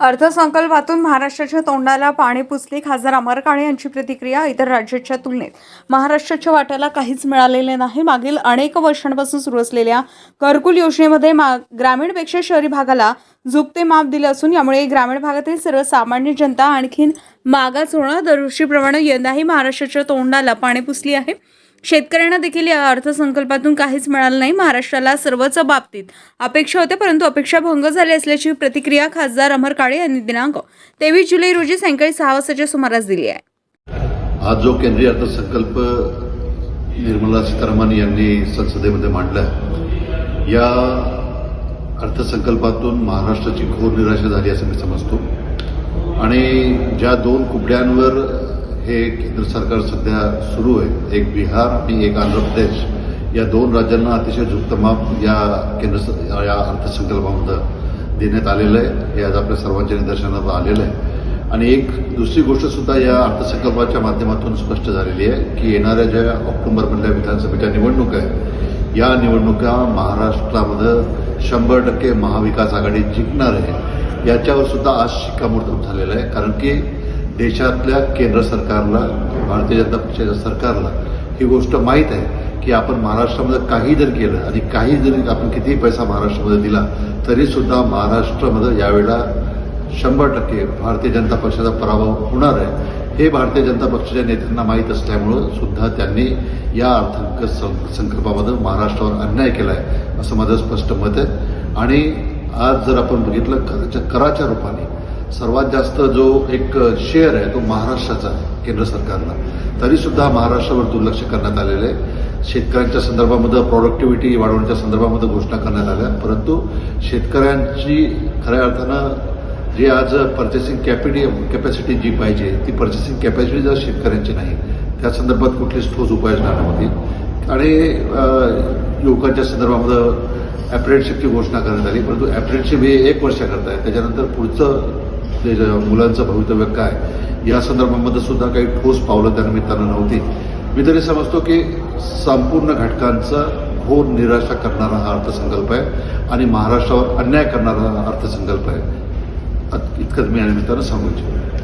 अर्थसंकल्पातून महाराष्ट्राच्या तोंडाला पाणी पुसले खासदार अमर काळे यांची प्रतिक्रिया इतर राज्याच्या तुलनेत. महाराष्ट्राच्या वाट्याला काहीच मिळालेले नाही. मागील अनेक वर्षांपासून सुरू असलेल्या घरकुल योजनेमध्ये मा ग्रामीणपेक्षा शहरी भागाला झुकते माप दिले असून यामुळे ग्रामीण भागातील सर्वसामान्य जनता आणखीन मागास होणं दरवर्षीप्रमाणे यंदाही महाराष्ट्राच्या तोंडाला पाणी पुसली आहे. शेतकऱ्यांना देखील या अर्थसंकल्पातून काहीच मिळालं नाही. महाराष्ट्राला सर्वच बाबतीत अपेक्षा होत्या परंतु अपेक्षा भंग झाली असल्याची प्रतिक्रिया खासदार अमर काळे यांनी दिनांक तेवीस जुलै रोजी सायंकाळी सहा वाजताच्या सुमारास दिली आहे. आज जो केंद्रीय अर्थसंकल्प निर्मला सीतारामन यांनी संसदेमध्ये मांडला या अर्थसंकल्पातून महाराष्ट्राची घोर निराशा झाली असं मी समजतो. आणि ज्या दोन कुबड्यांवर हे केंद्र सरकार सध्या सुरू आहे. एक बिहार आणि एक आंध्र प्रदेश. या दोन राज्यांना अतिशय झुकतं माप या केंद्र या अर्थसंकल्पामध्ये देण्यात आलेलं आहे. हे आज आपल्या सर्वांच्या निदर्शनात आलेलं आहे. आणि एक दुसरी गोष्ट सुद्धा या अर्थसंकल्पाच्या माध्यमातून स्पष्ट झालेली आहे की येणाऱ्या ज्या ऑक्टोबरमधल्या विधानसभेच्या निवडणुका आहेत या निवडणुका महाराष्ट्रामध्ये शंभर टक्के महाविकास आघाडी जिंकणार आहे. याच्यावर सुद्धा आज शिक्कामोर्तब झालेलं आहे. कारण की देशातल्या केंद्र सरकारला भारतीय जनता पक्षाच्या सरकारला ही गोष्ट माहीत आहे की आपण महाराष्ट्रामध्ये काही जर केलं आणि काही जरी आपण कितीही पैसा महाराष्ट्रामध्ये दिला तरी सुद्धा महाराष्ट्रामध्ये यावेळेला शंभर टक्के भारतीय जनता पक्षाचा पराभव होणार आहे. हे भारतीय जनता पक्षाच्या नेत्यांना माहीत असल्यामुळं सुद्धा त्यांनी या अर्थ संकल्पामध्ये महाराष्ट्रावर अन्याय केला आहे असं माझं स्पष्ट मत आहे. आणि आज जर आपण बघितलं कराच्या कराच्या रूपाने सर्वात जास्त जो एक शेअर आहे तो महाराष्ट्राचा आहे केंद्र सरकारला. तरी सुद्धा महाराष्ट्रावर दुर्लक्ष करण्यात आलेलं आहे. शेतकऱ्यांच्या संदर्भामध्ये प्रॉडक्टिव्हिटी वाढवण्याच्या संदर्भामध्ये घोषणा करण्यात आल्या. परंतु शेतकऱ्यांची खऱ्या अर्थानं जी आज पर्चेसिंग कॅपिटी कॅपॅसिटी जी पाहिजे ती पर्चेसिंग कॅपॅसिटी जर शेतकऱ्यांची नाही त्या संदर्भात कुठलीच ठोस उपाययोजना नव्हती आणि युवकांच्या संदर्भामध्ये अप्रेंटशिपची घोषणा करण्यात आली. परंतु अप्रेंटशिप हे एक वर्षाकरता आहे त्याच्यानंतर पुढचं जे मुलांचं भवितव्य काय या संदर्भामध्ये सुद्धा काही ठोस पावलं त्या निमित्तानं नव्हती. मी तरी समजतो की संपूर्ण घटकांचा घोर निराशा करणारा हा अर्थसंकल्प आहे आणि महाराष्ट्रावर अन्याय करणारा हा अर्थसंकल्प आहे. इतकंच मी या निमित्तानं सांगू इच्छितो.